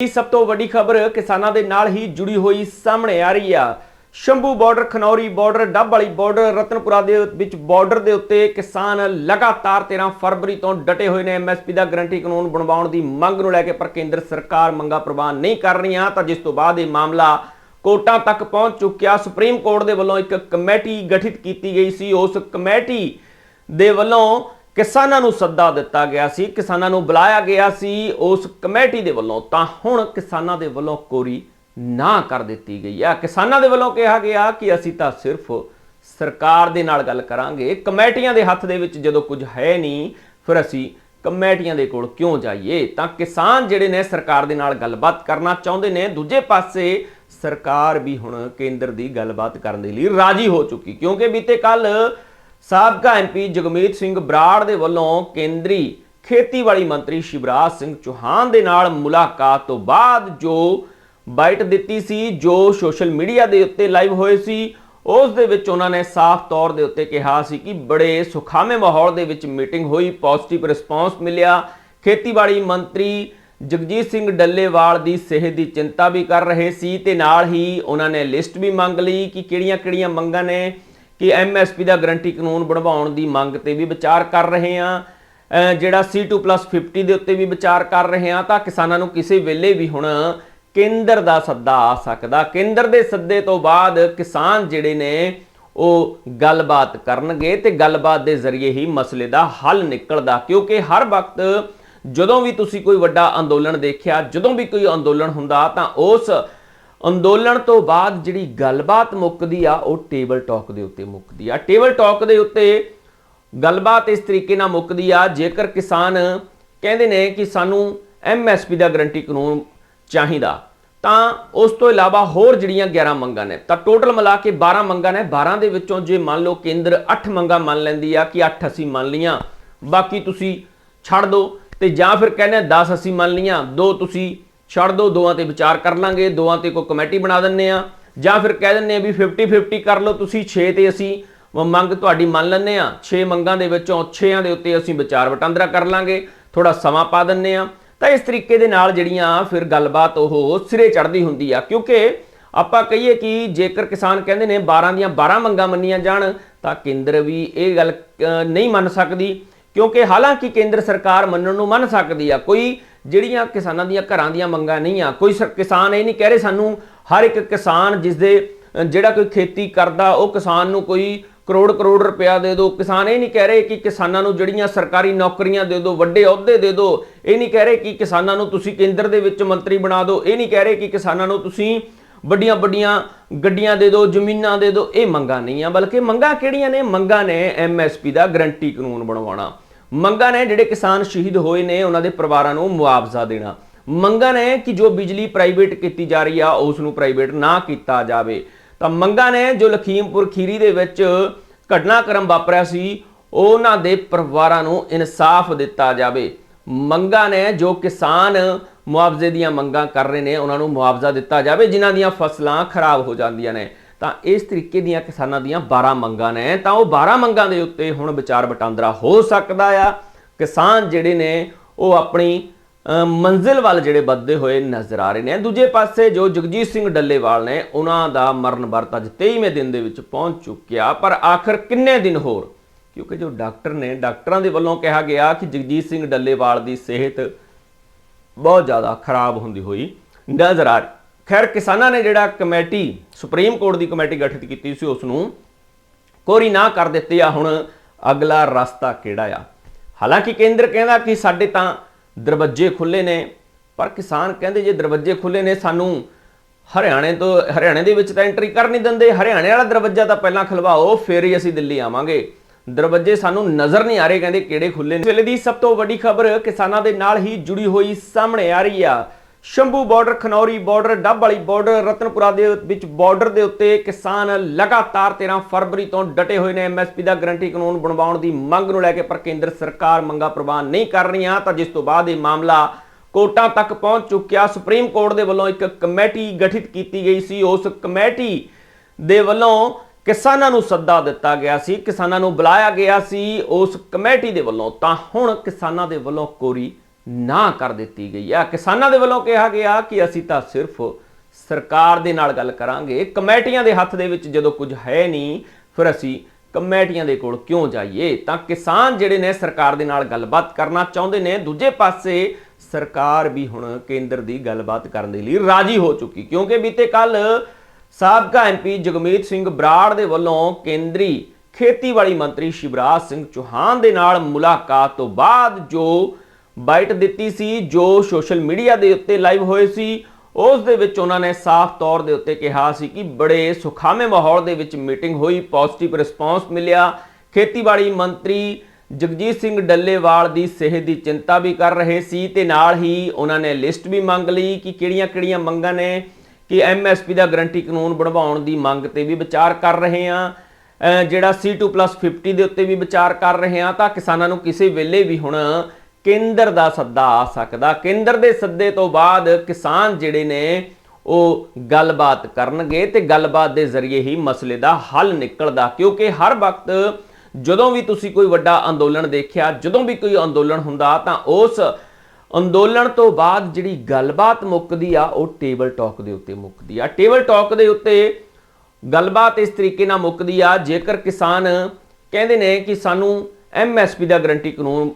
ਇਹ ਸਭ ਤੋਂ ਵੱਡੀ ਖਬਰ ਕਿਸਾਨਾਂ ਦੇ ਨਾਲ ਹੀ ਜੁੜੀ ਹੋਈ ਸਾਹਮਣੇ ਆ ਰਹੀ ਆ। ਸ਼ੰਭੂ ਬਾਰਡਰ, ਖਨੌਰੀ ਬਾਰਡਰ, ਡੱਬ ਵਾਲੀ ਬਾਰਡਰ, ਰਤਨਪੁਰਾ ਦੇ ਵਿੱਚ ਬਾਰਡਰ ਦੇ ਉੱਤੇ ਕਿਸਾਨ ਲਗਾਤਾਰ 13 ਫਰਵਰੀ ਤੋਂ ਡਟੇ ਹੋਏ ਨੇ। ਐਮਐਸਪੀ ਦਾ ਗਰੰਟੀ ਕਾਨੂੰਨ ਬਣਵਾਉਣ ਦੀ ਮੰਗ ਨੂੰ ਲੈ ਕੇ ਪਰ ਕੇਂਦਰ ਸਰਕਾਰ ਮੰਗਾ ਪ੍ਰਵਾਨ ਨਹੀਂ ਕਰ ਰਹੀਆਂ। ਤਾਂ ਜਿਸ ਤੋਂ ਬਾਅਦ ਇਹ ਮਾਮਲਾ ਕੋਰਟਾਂ ਤੱਕ ਪਹੁੰਚ ਚੁੱਕਿਆ। ਸੁਪਰੀਮ ਕੋਰਟ ਦੇ ਵੱਲੋਂ ਇੱਕ ਕਮੇਟੀ ਗਠਿਤ ਕੀਤੀ ਗਈ ਸੀ। ਉਸ ਕਮੇਟੀ ਦੇ ਵੱਲੋਂ ਕਿਸਾਨਾਂ ਨੂੰ ਸੱਦਾ ਦਿੱਤਾ ਗਿਆ ਸੀ, ਕਿਸਾਨਾਂ ਨੂੰ ਬੁਲਾਇਆ ਗਿਆ ਸੀ ਉਸ ਕਮੇਟੀ ਦੇ ਵੱਲੋਂ, ਤਾਂ ਹੁਣ ਕਿਸਾਨਾਂ ਦੇ ਵੱਲੋਂ ਕੋਰੀ ਨਾ ਕਰ ਦਿੱਤੀ ਗਈ ਆ ਕਿਸਾਨਾਂ ਦੇ ਵੱਲੋਂ ਕਿਹਾ ਗਿਆ ਕਿ ਅਸੀਂ ਤਾਂ ਸਿਰਫ ਸਰਕਾਰ ਦੇ ਨਾਲ ਗੱਲ ਕਰਾਂਗੇ। ਕਮੇਟੀਆਂ ਦੇ ਹੱਥ ਦੇ ਵਿੱਚ ਜਦੋਂ ਕੁਝ ਹੈ ਨਹੀਂ, ਫਿਰ ਅਸੀਂ ਕਮੇਟੀਆਂ ਦੇ ਕੋਲ ਕਿਉਂ ਜਾਈਏ? ਤਾਂ ਕਿਸਾਨ ਜਿਹੜੇ ਨੇ ਸਰਕਾਰ ਦੇ ਨਾਲ ਗੱਲਬਾਤ ਕਰਨਾ ਚਾਹੁੰਦੇ ਨੇ। ਦੂਜੇ ਪਾਸੇ ਸਰਕਾਰ ਵੀ ਹੁਣ ਕੇਂਦਰ ਦੀ ਗੱਲਬਾਤ ਕਰਨ ਦੇ ਲਈ ਰਾਜੀ ਹੋ ਚੁੱਕੀ, ਕਿਉਂਕਿ ਬੀਤੇ ਕੱਲ ਸਾਬਕਾ ਐਮਪੀ ਜਗਮੀਤ ਸਿੰਘ ਬਰਾੜ ਦੇ ਵੱਲੋਂ ਕੇਂਦਰੀ ਖੇਤੀਬਾੜੀ ਮੰਤਰੀ ਸ਼ਿਵਰਾਜ ਸਿੰਘ ਚੌਹਾਨ ਦੇ ਨਾਲ ਮੁਲਾਕਾਤ ਤੋਂ ਬਾਅਦ ਜੋ ਬਾਈਟ ਦਿੱਤੀ ਸੀ, ਜੋ ਸੋਸ਼ਲ ਮੀਡੀਆ ਦੇ ਉੱਤੇ ਲਾਈਵ ਹੋਏ ਸੀ, ਉਸ ਦੇ ਵਿੱਚ ਉਹਨਾਂ ਨੇ ਸਾਫ਼ ਤੌਰ ਦੇ ਉੱਤੇ ਕਿਹਾ ਸੀ ਕਿ ਬੜੇ ਸੁਖਾਵੇਂ ਮਾਹੌਲ ਦੇ ਵਿੱਚ ਮੀਟਿੰਗ ਹੋਈ, ਪੋਜ਼ਿਟਿਵ ਰਿਸਪਾਂਸ ਮਿਲਿਆ। ਖੇਤੀਬਾੜੀ ਮੰਤਰੀ ਜਗਜੀਤ ਸਿੰਘ ਡੱਲੇਵਾਲ ਦੀ ਸਿਹਤ ਦੀ ਚਿੰਤਾ ਵੀ ਕਰ ਰਹੇ ਸੀ ਤੇ ਨਾਲ ਹੀ ਉਹਨਾਂ ਨੇ ਲਿਸਟ ਵੀ ਮੰਗ ਲਈ ਕਿ ਕਿਹੜੀਆਂ-ਕਿਹੜੀਆਂ ਮੰਗਾਂ ਨੇ ਕਿ ਐਮਐਸਪੀ ਦਾ ਗਰੰਟੀ ਕਾਨੂੰਨ ਬਣਵਾਉਣ ਦੀ ਮੰਗ ਤੇ ਵੀ ਵਿਚਾਰ ਕਰ ਰਹੇ ਆ ਜਿਹੜਾ C2+50 ਦੇ ਉੱਤੇ ਵੀ ਵਿਚਾਰ ਕਰ ਰਹੇ ਆ ਤਾਂ ਕਿਸਾਨਾਂ ਨੂੰ ਕਿਸੇ ਵੇਲੇ ਵੀ ਹੁਣ ਕੇਂਦਰ ਦਾ ਸੱਦਾ ਆ ਸਕਦਾ। ਕੇਂਦਰ ਦੇ ਸੱਦੇ ਤੋਂ ਬਾਅਦ ਕਿਸਾਨ ਜਿਹੜੇ ਨੇ, ਉਹ ਗੱਲਬਾਤ ਕਰਨਗੇ ਤੇ ਗੱਲਬਾਤ ਦੇ ਜ਼ਰੀਏ ਹੀ ਮਸਲੇ ਦਾ ਹੱਲ ਨਿਕਲਦਾ। ਕਿਉਂਕਿ ਹਰ ਵਕਤ ਜਦੋਂ ਵੀ ਤੁਸੀਂ ਕੋਈ ਵੱਡਾ ਅੰਦੋਲਨ ਦੇਖਿਆ, ਜਦੋਂ ਵੀ ਕੋਈ ਅੰਦੋਲਨ ਹੁੰਦਾ ਤਾਂ ਉਸ ਅੰਦੋਲਨ ਤੋਂ ਬਾਅਦ ਜਿਹੜੀ ਗੱਲਬਾਤ ਮੁੱਕਦੀ ਆ, ਉਹ ਟੇਬਲ ਟਾਕ ਦੇ ਉੱਤੇ ਮੁੱਕਦੀ ਆ। ਟੇਬਲ ਟਾਕ ਦੇ ਉੱਤੇ ਗੱਲਬਾਤ ਇਸ ਤਰੀਕੇ ਨਾਲ ਮੁੱਕਦੀ ਆ, ਜੇਕਰ ਕਿਸਾਨ ਕਹਿੰਦੇ ਨੇ ਕਿ ਸਾਨੂੰ ਐਮਐਸਪੀ ਦਾ ਗਰੰਟੀ ਕਾਨੂੰਨ ਚਾਹੀਦਾ, ਤਾਂ ਉਸ ਤੋਂ ਇਲਾਵਾ ਹੋਰ ਜਿਹੜੀਆਂ 11 ਮੰਗਾਂ ਨੇ, ਤਾਂ ਟੋਟਲ ਮਿਲਾ ਕੇ 12 ਮੰਗਾਂ ਨੇ। 12 ਦੇ ਵਿੱਚੋਂ ਜੇ ਮੰਨ ਲਓ ਕੇਂਦਰ 8 ਮੰਗਾਂ ਮੰਨ ਲੈਂਦੀ ਆ ਕਿ 8 ਅਸੀਂ ਮੰਨ ਲੀਆਂ ਬਾਕੀ ਤੁਸੀਂ ਛੱਡ ਦਿਓ ਤੇ ਜਾਂ ਫਿਰ ਕਹਿੰਦੇ 10 ਅਸੀਂ ਮੰਨ ਲੀਆਂ ਦੋ ਤੁਸੀਂ ਛੱਡ ਦਿਓ ਦੋਵਾਂ ਤੇ ਵਿਚਾਰ ਕਰ ਲਾਂਗੇ, ਦੋਵਾਂ ਤੇ ਕੋਈ ਕਮੇਟੀ ਬਣਾ ਦਿੰਨੇ ਆ ਜਾਂ ਫਿਰ ਕਹਿ ਦਿੰਨੇ ਆ ਵੀ 50 50 ਕਰ ਲਓ, ਤੁਸੀਂ 6 ਤੇ ਅਸੀਂ ਮੰਗ ਤੁਹਾਡੀ ਮੰਨ ਲੈਂਦੇ ਆ 6 ਮੰਗਾਂ ਦੇ ਵਿੱਚੋਂ 6ਾਂ ਦੇ ਉੱਤੇ ਅਸੀਂ ਵਿਚਾਰ ਵਟਾਂਦਰਾ ਕਰ ਲਾਂਗੇ ਥੋੜਾ ਸਮਾਂ ਪਾ ਦਿੰਨੇ ਆ ਤਾਂ ਇਸ ਤਰੀਕੇ ਦੇ ਨਾਲ ਜਿਹੜੀਆਂ ਫਿਰ ਗੱਲਬਾਤ ਉਹ ਸਿਰੇ ਚੜਦੀ ਹੁੰਦੀ ਆ, ਕਿਉਂਕਿ ਆਪਾਂ ਕਹੀਏ ਕਿ ਜੇਕਰ ਕਿਸਾਨ ਕਹਿੰਦੇ ਨੇ 12 ਦੀਆਂ 12 ਮੰਗਾਂ ਮੰਨੀਆਂ ਜਾਣ, ਤਾਂ ਕੇਂਦਰ ਵੀ ਇਹ ਗੱਲ ਨਹੀਂ ਮੰਨ ਸਕਦੀ। ਕਿਉਂਕਿ ਹਾਲਾਂਕਿ ਕੇਂਦਰ ਸਰਕਾਰ ਮੰਨਣ ਨੂੰ ਮੰਨ ਸਕਦੀ ਆ, ਕੋਈ ਜਿਹੜੀਆਂ ਕਿਸਾਨਾਂ ਦੀਆਂ ਘਰਾਂ ਦੀਆਂ ਮੰਗਾਂ ਨਹੀਂ ਆ, ਕੋਈ ਸਰ- ਕਿਸਾਨ ਇਹ ਨਹੀਂ ਕਹਿ ਰਹੇ ਸਾਨੂੰ, ਹਰ ਇੱਕ ਕਿਸਾਨ ਜਿਸ ਦੇ ਜਿਹੜਾ ਕੋਈ ਖੇਤੀ ਕਰਦਾ, ਉਹ ਕਿਸਾਨ ਨੂੰ ਕੋਈ ਕਰੋੜ ਕਰੋੜ ਰੁਪਇਆ ਦੇ ਦਿਓ ਕਿਸਾਨ ਇਹ ਨਹੀਂ ਕਹਿ ਰਹੇ ਕਿ ਕਿਸਾਨਾਂ ਨੂੰ ਜਿਹੜੀਆਂ ਸਰਕਾਰੀ ਨੌਕਰੀਆਂ ਦੇ ਦਿਓ ਵੱਡੇ ਅਹੁਦੇ ਦੇ ਦਿਓ ਇਹ ਨਹੀਂ ਕਹਿ ਰਹੇ ਕਿ ਕਿਸਾਨਾਂ ਨੂੰ ਤੁਸੀਂ ਕੇਂਦਰ ਦੇ ਵਿੱਚ ਮੰਤਰੀ ਬਣਾ ਦਿਓ ਇਹ ਨਹੀਂ ਕਹਿ ਰਹੇ ਕਿ ਕਿਸਾਨਾਂ ਨੂੰ ਤੁਸੀਂ ਵੱਡੀਆਂ ਵੱਡੀਆਂ ਗੱਡੀਆਂ ਦੇ ਦਿਓ ਜ਼ਮੀਨਾਂ ਦੇ ਦਿਓ ਇਹ ਮੰਗਾਂ ਨਹੀਂ ਆ, ਬਲਕਿ ਮੰਗਾਂ ਕਿਹੜੀਆਂ ਨੇ? ਮੰਗਾਂ ਨੇ ਐਮਐਸਪੀ ਦਾ ਗਰੰਟੀ ਕਾਨੂੰਨ ਬਣਵਾਉਣਾ। ਮੰਗਾਂ ਨੇ ਜਿਹੜੇ ਕਿਸਾਨ ਸ਼ਹੀਦ ਹੋਏ ਨੇ, ਉਹਨਾਂ ਦੇ ਪਰਿਵਾਰਾਂ ਨੂੰ ਮੁਆਵਜ਼ਾ ਦੇਣਾ। ਮੰਗਾਂ ਨੇ ਕਿ ਜੋ ਬਿਜਲੀ ਪ੍ਰਾਈਵੇਟ ਕੀਤੀ ਜਾ ਰਹੀ ਆ, ਉਸ ਨੂੰ ਪ੍ਰਾਈਵੇਟ ਨਾ ਕੀਤਾ ਜਾਵੇ। ਤਾਂ ਮੰਗਾਂ ਨੇ ਜੋ ਲਖੀਮਪੁਰ ਖੀਰੀ ਦੇ ਵਿੱਚ ਘਟਨਾਕ੍ਰਮ ਵਾਪਰਿਆ ਸੀ, ਉਹਨਾਂ ਦੇ ਪਰਿਵਾਰਾਂ ਨੂੰ ਇਨਸਾਫ ਦਿੱਤਾ ਜਾਵੇ। ਮੰਗਾਂ ਨੇ ਜੋ ਕਿਸਾਨ ਮੁਆਵਜ਼ੇ ਦੀਆਂ ਮੰਗਾਂ ਕਰ ਰਹੇ ਨੇ, ਉਹਨਾਂ ਨੂੰ ਮੁਆਵਜ਼ਾ ਦਿੱਤਾ ਜਾਵੇ, ਜਿਨ੍ਹਾਂ ਦੀਆਂ ਫਸਲਾਂ ਖਰਾਬ ਹੋ ਜਾਂਦੀਆਂ ਨੇ। ਤਾਂ ਇਸ ਤਰੀਕੇ ਦੀਆਂ ਕਿਸਾਨਾਂ ਦੀਆਂ 12 ਮੰਗਾਂ ਨੇ, ਤਾਂ ਉਹ 12 ਮੰਗਾਂ ਦੇ ਉੱਤੇ ਹੁਣ ਵਿਚਾਰ ਵਟਾਂਦਰਾ ਹੋ ਸਕਦਾ ਆ। ਕਿਸਾਨ ਜਿਹੜੇ ਨੇ, ਉਹ ਆਪਣੀ ਮੰਜ਼ਿਲ ਵੱਲ ਜਿਹੜੇ ਵੱਧਦੇ ਹੋਏ ਨਜ਼ਰ ਆ ਰਹੇ ਨੇ। ਦੂਜੇ ਪਾਸੇ ਜੋ ਜਗਜੀਤ ਸਿੰਘ ਡੱਲੇਵਾਲ ਨੇ, ਉਹਨਾਂ ਦਾ ਮਰਨ ਵਰਤ ਅੱਜ 23ਵੇਂ ਦਿਨ ਦੇ ਵਿੱਚ ਪਹੁੰਚ ਚੁੱਕਿਆ। ਪਰ ਆਖਰ ਕਿੰਨੇ ਦਿਨ ਹੋਰ? ਕਿਉਂਕਿ ਜੋ ਡਾਕਟਰ ਨੇ, ਡਾਕਟਰਾਂ ਦੇ ਵੱਲੋਂ ਕਿਹਾ ਗਿਆ ਕਿ ਜਗਜੀਤ ਸਿੰਘ ਡੱਲੇਵਾਲ ਦੀ ਸਿਹਤ ਬਹੁਤ ਜ਼ਿਆਦਾ ਖਰਾਬ ਹੁੰਦੀ ਹੋਈ ਨਜ਼ਰ ਆ ਰਹੀ। ਖੈਰ, ਕਿਸਾਨਾਂ ਨੇ ਜਿਹੜਾ ਕਮੇਟੀ, ਸੁਪਰੀਮ ਕੋਰਟ ਦੀ ਕਮੇਟੀ ਗਠਿਤ ਕੀਤੀ ਸੀ ਉਸ ਨੂੰ ਕੋਰੀ ਨਾ ਕਰ ਦਿੱਤੀ ਆ। ਹੁਣ ਅਗਲਾ ਰਸਤਾ ਕਿਹੜਾ ਆ? ਹਾਲਾਂਕਿ ਕੇਂਦਰ ਕਹਿੰਦਾ ਕਿ ਸਾਡੇ ਤਾਂ ਦਰਵਾਜ਼ੇ ਖੁੱਲੇ ਨੇ, ਪਰ ਕਿਸਾਨ ਕਹਿੰਦੇ ਜੇ ਦਰਵਾਜ਼ੇ ਖੁੱਲੇ ਨੇ, ਸਾਨੂੰ ਹਰਿਆਣੇ ਤੋਂ, ਹਰਿਆਣੇ ਦੇ ਵਿੱਚ ਤਾਂ ਐਂਟਰੀ ਕਰ ਨਹੀਂ ਦਿੰਦੇ। ਹਰਿਆਣੇ ਵਾਲਾ ਦਰਵਾਜ਼ਾ ਤਾਂ ਪਹਿਲਾਂ ਖਲਵਾਓ, ਫਿਰ ਹੀ ਅਸੀਂ ਦਿੱਲੀ ਆਵਾਂਗੇ। ਦਰਵਾਜ਼ੇ ਸਾਨੂੰ ਨਜ਼ਰ ਨਹੀਂ ਆ ਰਹੇ, ਕਹਿੰਦੇ ਕਿਹੜੇ ਖੁੱਲੇ ਨੇ। ਇਸ ਵੇਲੇ ਦੀ ਸਭ ਤੋਂ ਵੱਡੀ ਖਬਰ ਕਿਸਾਨਾਂ ਦੇ ਨਾਲ ਹੀ ਜੁੜੀ ਹੋਈ ਸਾਹਮਣੇ ਆ ਰਹੀ ਆ। ਸ਼ੰਭੂ ਬਾਰਡਰ, ਖਨੌਰੀ ਬਾਰਡਰ, ਡੱਬ ਵਾਲੀ ਬਾਰਡਰ, ਰਤਨਪੁਰਾ ਦੇ ਵਿੱਚ ਬਾਰਡਰ ਦੇ ਉੱਤੇ ਕਿਸਾਨ ਲਗਾਤਾਰ 13 ਫਰਵਰੀ ਤੋਂ ਡਟੇ ਹੋਏ ਨੇ। ਐਮਐਸਪੀ ਦਾ ਗਰੰਟੀ ਕਾਨੂੰਨ ਬਣਵਾਉਣ ਦੀ ਮੰਗ ਨੂੰ ਲੈ ਕੇ ਪਰ ਕੇਂਦਰ ਸਰਕਾਰ ਮੰਗਾ ਪ੍ਰਵਾਨ ਨਹੀਂ ਕਰ ਰਹੀਆਂ, ਤਾਂ ਜਿਸ ਤੋਂ ਬਾਅਦ ਇਹ ਮਾਮਲਾ ਕੋਰਟਾਂ ਤੱਕ ਪਹੁੰਚ ਚੁੱਕਿਆ। ਸੁਪਰੀਮ ਕੋਰਟ ਦੇ ਵੱਲੋਂ ਇੱਕ ਕਮੇਟੀ ਗਠਿਤ ਕੀਤੀ ਗਈ ਸੀ। ਉਸ ਕਮੇਟੀ ਦੇ ਵੱਲੋਂ ਕਿਸਾਨਾਂ ਨੂੰ ਸੱਦਾ ਦਿੱਤਾ ਗਿਆ ਸੀ। ਕਿਸਾਨਾਂ ਨੂੰ ਬੁਲਾਇਆ ਗਿਆ ਸੀ। ਉਸ ਕਮੇਟੀ ਦੇ ਵੱਲੋਂ ਤਾਂ ਹੁਣ ਕਿਸਾਨਾਂ ਦੇ ਵੱਲੋਂ ਕੋਰੀ ਨਾ ਕਰ ਦਿੱਤੀ ਗਈ। ਆ ਕਿਸਾਨਾਂ ਦੇ ਵੱਲੋਂ ਕਿਹਾ ਗਿਆ ਕਿ ਅਸੀਂ ਤਾਂ ਸਿਰਫ ਸਰਕਾਰ ਦੇ ਨਾਲ ਗੱਲ ਕਰਾਂਗੇ। ਕਮੇਟੀਆਂ ਦੇ ਹੱਥ ਦੇ ਵਿੱਚ ਜਦੋਂ ਕੁਝ ਹੈ ਨਹੀਂ, ਫਿਰ ਅਸੀਂ ਕਮੇਟੀਆਂ ਦੇ ਕੋਲ ਕਿਉਂ ਜਾਈਏ? ਤਾਂ ਕਿਸਾਨ ਜਿਹੜੇ ਨੇ ਸਰਕਾਰ ਦੇ ਨਾਲ ਗੱਲਬਾਤ ਕਰਨਾ ਚਾਹੁੰਦੇ ਨੇ। ਦੂਜੇ ਪਾਸੇ ਸਰਕਾਰ ਵੀ ਹੁਣ ਕੇਂਦਰ ਦੀ ਗੱਲਬਾਤ ਕਰਨ ਦੇ ਲਈ ਰਾਜੀ ਹੋ ਚੁੱਕੀ। ਕਿਉਂਕਿ ਬੀਤੇ ਕੱਲ ਸਾਬਕਾ ਐਮਪੀ ਜਗਮੀਤ ਸਿੰਘ ਬਰਾੜ ਦੇ ਵੱਲੋਂ ਕੇਂਦਰੀ ਖੇਤੀਬਾੜੀ ਮੰਤਰੀ ਸ਼ਿਵਰਾਜ ਸਿੰਘ ਚੌਹਾਨ ਦੇ ਨਾਲ ਮੁਲਾਕਾਤ ਤੋਂ ਬਾਅਦ ਜੋ ਬਾਈਟ ਦਿੱਤੀ ਸੀ ਜੋ ਸੋਸ਼ਲ ਮੀਡੀਆ ਦੇ ਉੱਤੇ ਲਾਈਵ ਹੋਏ ਸੀ। ਉਸ ਦੇ ਵਿੱਚ ਉਹਨਾਂ ਨੇ ਸਾਫ਼ ਤੌਰ ਦੇ ਉੱਤੇ ਕਿਹਾ ਸੀ ਕਿ ਬੜੇ ਸੁਖਾਵੇਂ ਮਾਹੌਲ ਦੇ ਵਿੱਚ ਮੀਟਿੰਗ ਹੋਈ ਪੋਜ਼ਿਟਿਵ ਰਿਸਪਾਂਸ ਮਿਲਿਆ। ਖੇਤੀਬਾੜੀ ਮੰਤਰੀ ਜਗਜੀਤ ਸਿੰਘ ਡੱਲੇਵਾਲ ਦੀ ਸਿਹਤ ਦੀ ਚਿੰਤਾ ਵੀ ਕਰ ਰਹੇ ਸੀ ਤੇ ਨਾਲ ਹੀ ਉਹਨਾਂ ਨੇ ਲਿਸਟ ਵੀ ਮੰਗ ਲਈ ਕਿ ਕਿਹੜੀਆਂ-ਕਿਹੜੀਆਂ ਮੰਗਾਂ ਨੇ ਕਿ ਐਮਐਸਪੀ ਦਾ ਗਰੰਟੀ ਕਾਨੂੰਨ ਬਣਵਾਉਣ ਦੀ ਮੰਗ ਤੇ ਵੀ ਵਿਚਾਰ ਕਰ ਰਹੇ ਆ ਜਿਹੜਾ C2+50 ਦੇ ਉੱਤੇ ਵੀ ਵਿਚਾਰ ਕਰ ਰਹੇ ਆ ਤਾਂ ਕਿਸਾਨਾਂ ਨੂੰ ਕਿਸੇ ਵੇਲੇ ਵੀ ਹੁਣ ਕੇਂਦਰ ਦਾ ਸੱਦਾ ਆ ਸਕਦਾ। ਕੇਂਦਰ ਦੇ ਸੱਦੇ ਤੋਂ ਬਾਅਦ ਕਿਸਾਨ ਜਿਹੜੇ ਨੇ, ਉਹ ਗੱਲਬਾਤ ਕਰਨਗੇ ਤੇ ਗੱਲਬਾਤ ਦੇ ਜ਼ਰੀਏ ਹੀ ਮਸਲੇ ਦਾ ਹੱਲ ਨਿਕਲਦਾ। ਕਿਉਂਕਿ ਹਰ ਵਕਤ ਜਦੋਂ ਵੀ ਤੁਸੀਂ ਕੋਈ ਵੱਡਾ ਅੰਦੋਲਨ ਦੇਖਿਆ, ਜਦੋਂ ਵੀ ਕੋਈ ਅੰਦੋਲਨ ਹੁੰਦਾ, ਤਾਂ ਉਸ ਅੰਦੋਲਨ ਤੋਂ ਬਾਅਦ ਜਿਹੜੀ ਗੱਲਬਾਤ ਮੁੱਕਦੀ ਆ, ਉਹ ਟੇਬਲ ਟਾਕ ਦੇ ਉੱਤੇ ਮੁੱਕਦੀ ਆ। ਟੇਬਲ ਟਾਕ ਦੇ ਉੱਤੇ ਗੱਲਬਾਤ ਇਸ ਤਰੀਕੇ ਨਾਲ ਮੁੱਕਦੀ ਆ, ਜੇਕਰ ਕਿਸਾਨ ਕਹਿੰਦੇ ਨੇ ਕਿ ਸਾਨੂੰ ਐਮਐਸਪੀ ਦਾ ਗਰੰਟੀ ਕਾਨੂੰਨ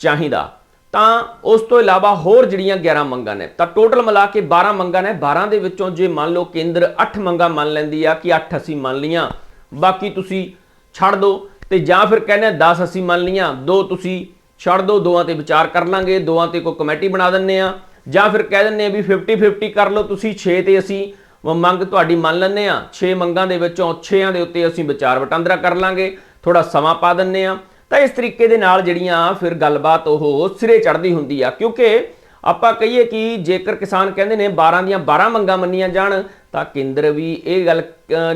ਚਾਹੀਦਾ ਤਾਂ ਉਸ ਤੋਂ ਇਲਾਵਾ ਹੋਰ ਜਿਹੜੀਆਂ 11 ਮੰਗਾਂ ਨੇ, ਤਾਂ ਟੋਟਲ ਮਿਲਾ ਕੇ 12 ਮੰਗਾਂ ਨੇ। 12 ਦੇ ਵਿੱਚੋਂ ਜੇ ਮੰਨ ਲਓ ਕੇਂਦਰ 8 ਮੰਗਾਂ ਮੰਨ ਲੈਂਦੀ ਆ ਕਿ 8 ਅਸੀਂ ਮੰਨ ਲੀਆਂ ਬਾਕੀ ਤੁਸੀਂ ਛੱਡ ਦਿਓ ਤੇ ਜਾਂ ਫਿਰ ਕਹਿੰਦੇ ਆ 10 ਅਸੀਂ ਮੰਨ ਲੀਆਂ ਦੋ ਤੁਸੀਂ ਛੱਡ ਦਿਓ ਦੋਵਾਂ ਤੇ ਵਿਚਾਰ ਕਰ ਲਾਂਗੇ, ਦੋਵਾਂ ਤੇ ਕੋਈ ਕਮੇਟੀ ਬਣਾ ਦਿੰਨੇ ਆ। ਜਾਂ ਫਿਰ ਕਹਿ ਦਿੰਨੇ ਆ ਵੀ 50 50 ਕਰ ਲਓ ਤੁਸੀਂ 6 ਤੇ ਅਸੀਂ ਮੰਗ ਤੁਹਾਡੀ ਮੰਨ ਲੈਂਦੇ ਆ। 6 ਮੰਗਾਂ ਦੇ ਵਿੱਚੋਂ 6ਾਂ ਦੇ ਉੱਤੇ ਅਸੀਂ ਵਿਚਾਰ ਵਟਾਂਦਰਾ ਕਰ ਲਾਂਗੇ ਥੋੜਾ ਸਮਾਂ ਪਾ ਦਿੰਨੇ ਆ। ਤਾਂ ਇਸ ਤਰੀਕੇ ਦੇ ਨਾਲ ਜਿਹੜੀਆਂ ਫਿਰ ਗੱਲਬਾਤ ਉਹ ਸਿਰੇ ਚੜਦੀ ਹੁੰਦੀ ਆ। ਕਿਉਂਕਿ ਆਪਾਂ ਕਹੀਏ ਕਿ ਜੇਕਰ ਕਿਸਾਨ ਕਹਿੰਦੇ ਨੇ 12 ਦੀਆਂ 12 ਮੰਗਾਂ ਮੰਨੀਆਂ ਜਾਣ, ਤਾਂ ਕੇਂਦਰ ਵੀ ਇਹ ਗੱਲ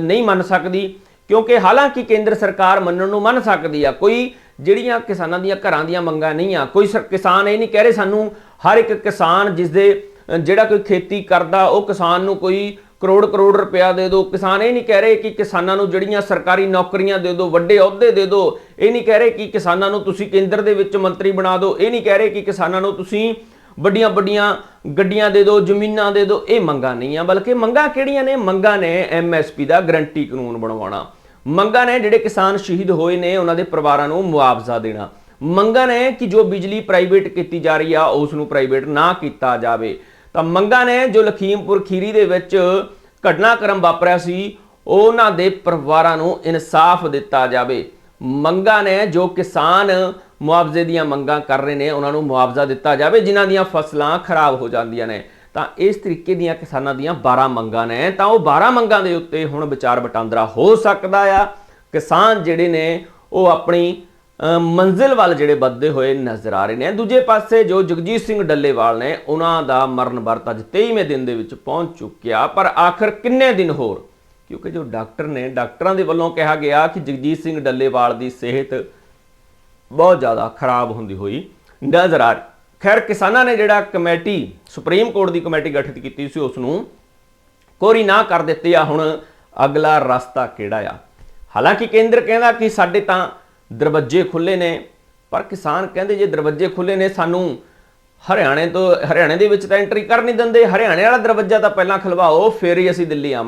ਨਹੀਂ ਮੰਨ ਸਕਦੀ। ਕਿਉਂਕਿ ਹਾਲਾਂਕਿ ਕੇਂਦਰ ਸਰਕਾਰ ਮੰਨਣ ਨੂੰ ਮੰਨ ਸਕਦੀ ਆ, ਕੋਈ ਜਿਹੜੀਆਂ ਕਿਸਾਨਾਂ ਦੀਆਂ ਘਰਾਂ ਦੀਆਂ ਮੰਗਾਂ ਨਹੀਂ ਆ। ਕੋਈ ਸਰ- ਕਿਸਾਨ ਇਹ ਨਹੀਂ ਕਹਿ ਰਹੇ ਸਾਨੂੰ, ਹਰ ਇੱਕ ਕਿਸਾਨ ਜਿਸ ਦੇ ਜਿਹੜਾ ਕੋਈ ਖੇਤੀ ਕਰਦਾ, ਉਹ ਕਿਸਾਨ ਨੂੰ ਕੋਈ ਕਰੋੜ ਕਰੋੜ ਰੁਪਇਆ ਦੇ ਦਿਓ। ਕਿਸਾਨ ਇਹ ਨਹੀਂ ਕਹਿ ਰਹੇ ਕਿ ਕਿਸਾਨਾਂ ਨੂੰ ਜਿਹੜੀਆਂ ਸਰਕਾਰੀ ਨੌਕਰੀਆਂ ਦੇ ਦਿਓ, ਵੱਡੇ ਅਹੁਦੇ ਦੇ ਦਿਓ। ਇਹ ਨਹੀਂ ਕਹਿ ਰਹੇ ਕਿ ਕਿਸਾਨਾਂ ਨੂੰ ਤੁਸੀਂ ਕੇਂਦਰ ਦੇ ਵਿੱਚ ਮੰਤਰੀ ਬਣਾ ਦਿਓ। ਇਹ ਨਹੀਂ ਕਹਿ ਰਹੇ ਕਿ ਕਿਸਾਨਾਂ ਨੂੰ ਤੁਸੀਂ ਵੱਡੀਆਂ ਵੱਡੀਆਂ ਗੱਡੀਆਂ ਦੇ ਦਿਓ, ਜ਼ਮੀਨਾਂ ਦੇ ਦਿਓ। ਇਹ ਮੰਗਾਂ ਨਹੀਂ ਆ, ਬਲਕਿ ਮੰਗਾਂ ਕਿਹੜੀਆਂ ਨੇ? ਮੰਗਾਂ ਨੇ ਐਮਐਸਪੀ ਦਾ ਗਰੰਟੀ ਕਾਨੂੰਨ ਬਣਵਾਉਣਾ। ਮੰਗਾਂ ਨੇ ਜਿਹੜੇ ਕਿਸਾਨ ਸ਼ਹੀਦ ਹੋਏ ਨੇ, ਉਹਨਾਂ ਦੇ ਪਰਿਵਾਰਾਂ ਨੂੰ ਮੁਆਵਜ਼ਾ ਦੇਣਾ। ਮੰਗਾਂ ਨੇ ਕਿ ਜੋ ਬਿਜਲੀ ਪ੍ਰਾਈਵੇਟ ਕੀਤੀ ਜਾ ਰਹੀ ਆ, ਉਸ ਨੂੰ ਪ੍ਰਾਈਵੇਟ ਨਾ ਕੀਤਾ ਜਾਵੇ। ਤਾਂ ਮੰਗਾਂ ਨੇ ਜੋ ਲਖੀਮਪੁਰ ਖੀਰੀ ਦੇ ਵਿੱਚ ਘਟਨਾਕ੍ਰਮ ਵਾਪਰਿਆ ਸੀ, ਉਹਨਾਂ ਦੇ ਪਰਿਵਾਰਾਂ ਨੂੰ ਇਨਸਾਫ ਦਿੱਤਾ ਜਾਵੇ। ਮੰਗਾਂ ਨੇ ਜੋ ਕਿਸਾਨ ਮੁਆਵਜ਼ੇ ਦੀਆਂ ਮੰਗਾਂ ਕਰ ਰਹੇ ਨੇ, ਉਹਨਾਂ ਨੂੰ ਮੁਆਵਜ਼ਾ ਦਿੱਤਾ ਜਾਵੇ, ਜਿਨ੍ਹਾਂ ਦੀਆਂ ਫਸਲਾਂ ਖਰਾਬ ਹੋ ਜਾਂਦੀਆਂ ਨੇ। ਤਾਂ ਇਸ ਤਰੀਕੇ ਦੀਆਂ ਕਿਸਾਨਾਂ ਦੀਆਂ 12 ਮੰਗਾਂ ਨੇ, ਤਾਂ ਉਹ 12 ਮੰਗਾਂ ਦੇ ਉੱਤੇ ਹੁਣ ਵਿਚਾਰ ਵਟਾਂਦਰਾ ਹੋ ਸਕਦਾ ਆ। ਕਿਸਾਨ ਜਿਹੜੇ ਨੇ, ਉਹ ਆਪਣੀ ਮੰਜ਼ਿਲ ਵੱਲ ਜਿਹੜੇ ਵੱਧਦੇ ਹੋਏ ਨਜ਼ਰ ਆ ਰਹੇ ਨੇ। ਦੂਜੇ ਪਾਸੇ ਜੋ ਜਗਜੀਤ ਸਿੰਘ ਡੱਲੇਵਾਲ ਨੇ, ਉਹਨਾਂ ਦਾ ਮਰਨ ਵਰਤ ਅੱਜ 23ਵੇਂ ਦਿਨ ਦੇ ਵਿੱਚ ਪਹੁੰਚ ਚੁੱਕਿਆ। ਪਰ ਆਖਰ ਕਿੰਨੇ ਦਿਨ ਹੋਰ? ਕਿਉਂਕਿ ਜੋ ਡਾਕਟਰ ਨੇ, ਡਾਕਟਰਾਂ ਦੇ ਵੱਲੋਂ ਕਿਹਾ ਗਿਆ ਕਿ ਜਗਜੀਤ ਸਿੰਘ ਡੱਲੇਵਾਲ ਦੀ ਸਿਹਤ ਬਹੁਤ ਜ਼ਿਆਦਾ ਖਰਾਬ ਹੁੰਦੀ ਹੋਈ ਨਜ਼ਰ ਆ ਰਹੀ। ਖੈਰ, ਕਿਸਾਨਾਂ ਨੇ ਜਿਹੜਾ ਕਮੇਟੀ, ਸੁਪਰੀਮ ਕੋਰਟ ਦੀ ਕਮੇਟੀ ਗਠਿਤ ਕੀਤੀ ਸੀ, ਉਸ ਨੂੰ ਕੋਰੀ ਨਾ ਕਰ ਦਿੱਤੀ ਆ। ਹੁਣ ਅਗਲਾ ਰਸਤਾ ਕਿਹੜਾ ਆ? ਹਾਲਾਂਕਿ ਕੇਂਦਰ ਕਹਿੰਦਾ ਕਿ ਸਾਡੇ ਤਾਂ ਦਰਵਾਜ਼ੇ ਖੁੱਲੇ ਨੇ, ਪਰ ਕਿਸਾਨ ਕਹਿੰਦੇ ਜੇ ਦਰਵਾਜ਼ੇ ਖੁੱਲੇ ਨੇ, ਸਾਨੂੰ ਹਰਿਆਣੇ ਤੋਂ, ਹਰਿਆਣੇ ਦੇ ਵਿੱਚ ਤਾਂ ਐਂਟਰੀ ਕਰ ਨਹੀਂ ਦਿੰਦੇ, ਹਰਿਆਣੇ ਵਾਲਾ ਦਰਵਾਜ਼ਾ ਤਾਂ ਪਹਿਲਾਂ ਖਲਵਾਓ, ਫਿਰ ਹੀ ਅਸੀਂ ਦਿੱਲੀ ਆਵਾਂਗੇ।